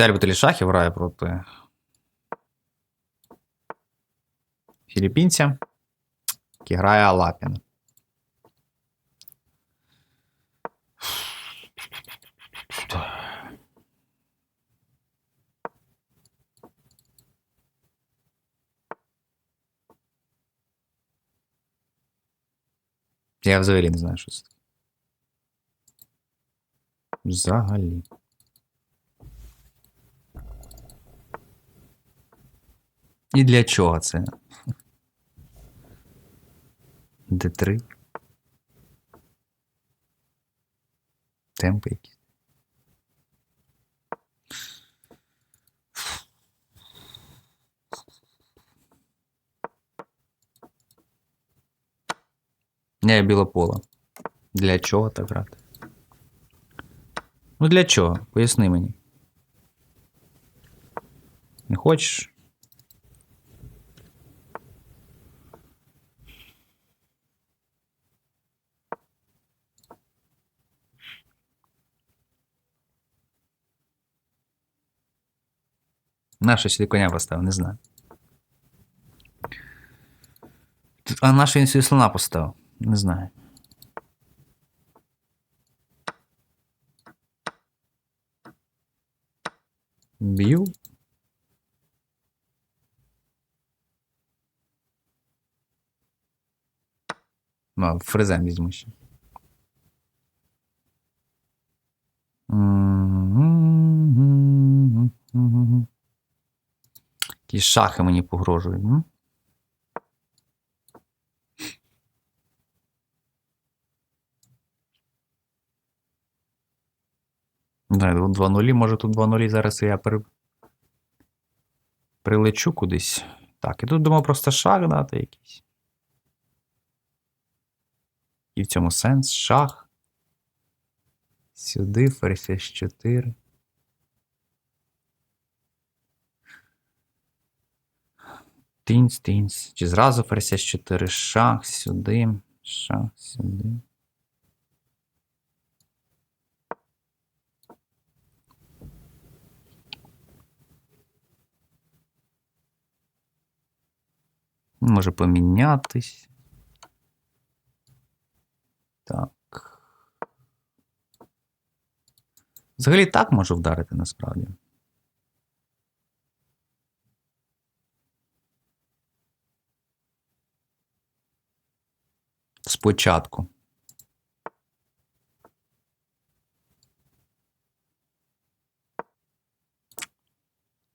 Віталій любителі шахів грає проти філіппінця, який грає Алапін. Я взагалі не знаю, що це. таке. Взагалі. І для чого це? Д3. Темпи якісь. Не, біле поле. Для чого так грати? Ну для чого? Поясни мені. Не хочеш? Нащо сюди коня поставив, не знаю. Тут- А нащо він сюди слона поставив? Не знаю. Б'ю. Ну, фрезем візьму ще. Якісь шахи мені погрожують. м? Да, 2 нулі, може тут 2 нулі зараз я при... прилечу кудись. Так, і тут думав просто шах дати якийсь. І в цьому сенс шах. Сюди, ферзь 4. Тінць, тінць. Чи зразу ферзь 4 шах сюди, шах сюди. Може помінятись. Так. Взагалі так можу вдарити насправді. Спочатку.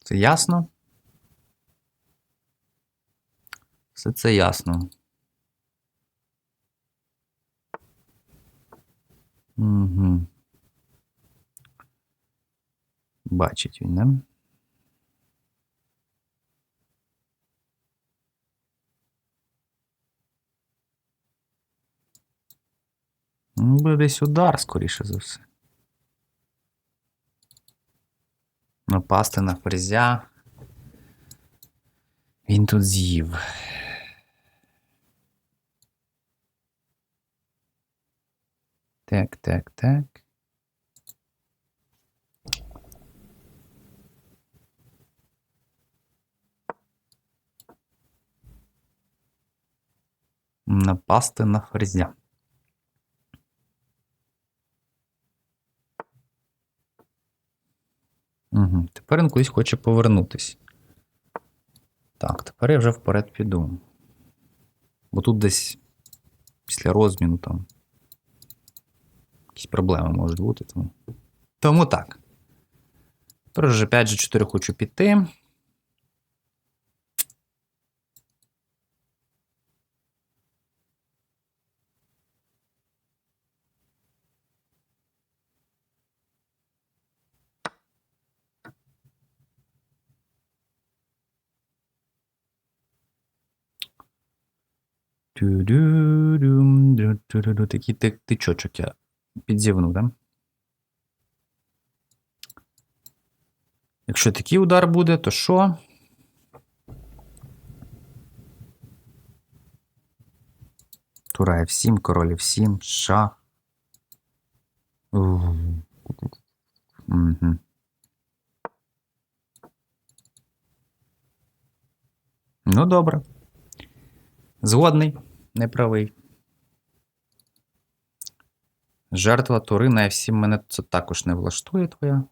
Це ясно? Все це ясно. Угу. Бачить він, не? Буде десь удар, скоріше за все. Напасти на ферзя. Він тут з'їв. Так, так, так. Напасти на ферзя. Угу. Тепер він кудись хоче повернутись. Так, тепер я вже вперед піду. Бо тут десь після розміну там якісь проблеми можуть бути. Тому, тому так. Тепер вже 5 g 4 хочу піти. Такий тичочок я підзівну, да? Якщо такий удар буде, то що? Тура F7, король F7, шах. Угу. Ну, добре. Згодний неправий. Жертва Турина F7 мене це також не влаштує твоя.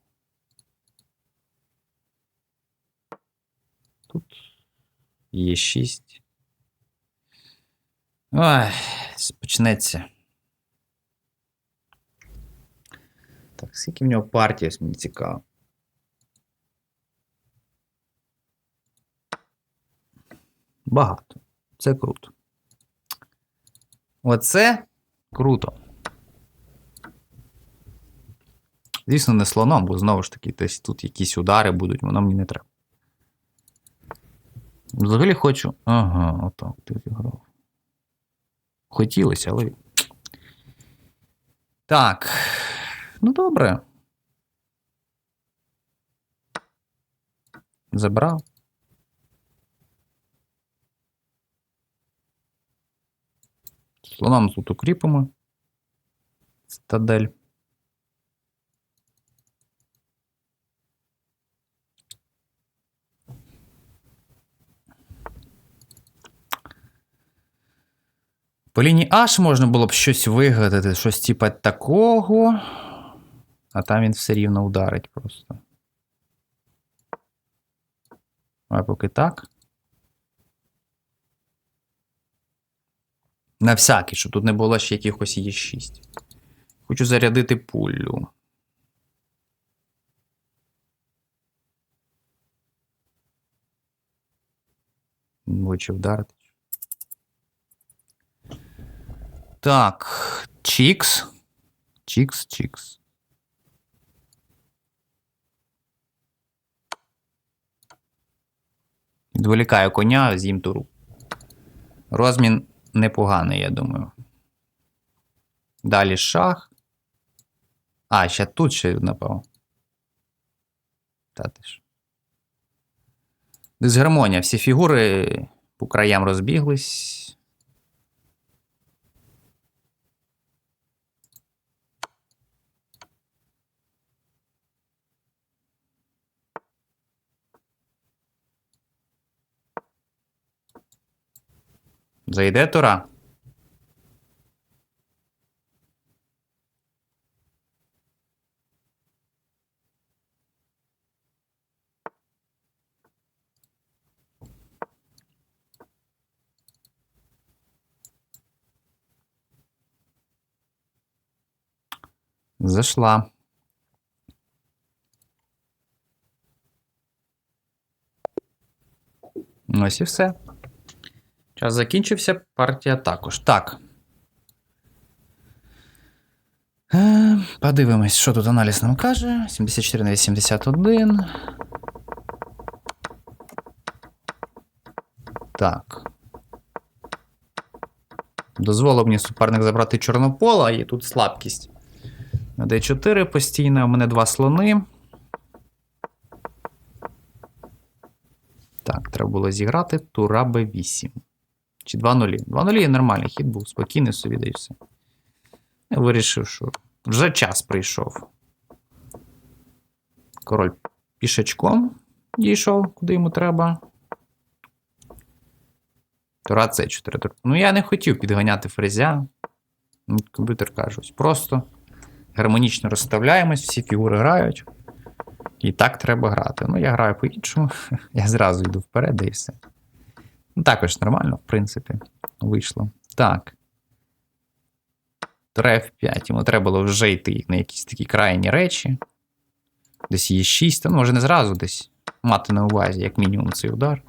Тут є 6. Ой, почнеться. Так, скільки в нього партій, мені цікаво. Багато. Це круто. Оце круто. Звісно, не слоном, бо знову ж таки, десь тут якісь удари будуть, воно мені не треба. Взагалі хочу. Ага, отак ти зіграв. Хотілося, але. Так. Ну, добре. Забрав. Слоном тут укріпимо. Стадель. По лінії H можна було б щось вигадати, щось типа такого. А там він все рівно ударить просто. А поки так. На всякий, щоб тут не було ще якихось є 6. Хочу зарядити пулю. Хочу вдарити. Так, Чікс. Чікс, Чікс. Відволікаю коня, з'їм туру. Розмін непоганий, я думаю. Далі шах. А, ще тут ще напав. Та ти ж. Дисгармонія. Всі фігури по краям розбіглись. Зайде Тора. Зайшла. Ось і все. Час закінчився, партія також. Так. Е, Подивимось, що тут аналіз нам каже. 74 на 81. Так. Дозволив мені суперник забрати чорнопола, і тут слабкість. На D4 постійно. У мене два слони. Так, треба було зіграти Тура Б8. Чи 2-0. 2-0 нормальний хід був, спокійний собі да і все. Я вирішив, що вже час прийшов. Король пішечком дійшов, куди йому треба. Тура С4. Ну, я не хотів підганяти фрезя. Ну, комп'ютер каже, ось просто гармонічно розставляємось, всі фігури грають. І так треба грати. Ну, я граю по-іншому. Я зразу йду вперед і все. Ну, також нормально, в принципі, вийшло. Так. Треф 5. Йому треба було вже йти на якісь такі крайні речі. Десь є 6, ну, може не зразу десь мати на увазі, як мінімум, цей удар.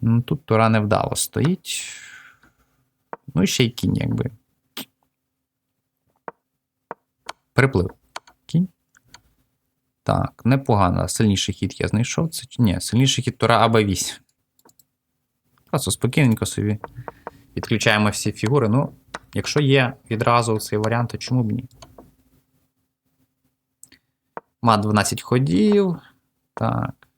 Ну, Тут Тура невдало стоїть. Ну і ще й кінь, якби. Приплив. Кінь. Так, непогано. Сильніший хід я знайшов. Це... Ні, сильніший хід Тура АБ8. Просто спокійненько собі відключаємо всі фігури. Ну, якщо є відразу цей варіант, то чому б ні? Мат 12 ходів. Так.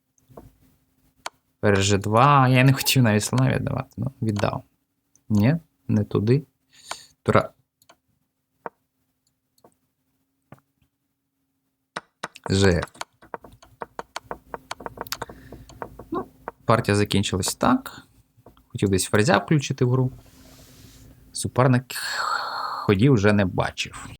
Переж 2. Я не хотів навіть слона віддавати, ну, віддав. Ні, не туди. Тура. Ж. Ну, партія закінчилась так. Хотів десь фрезя включити в гру. Суперник ходів вже не бачив.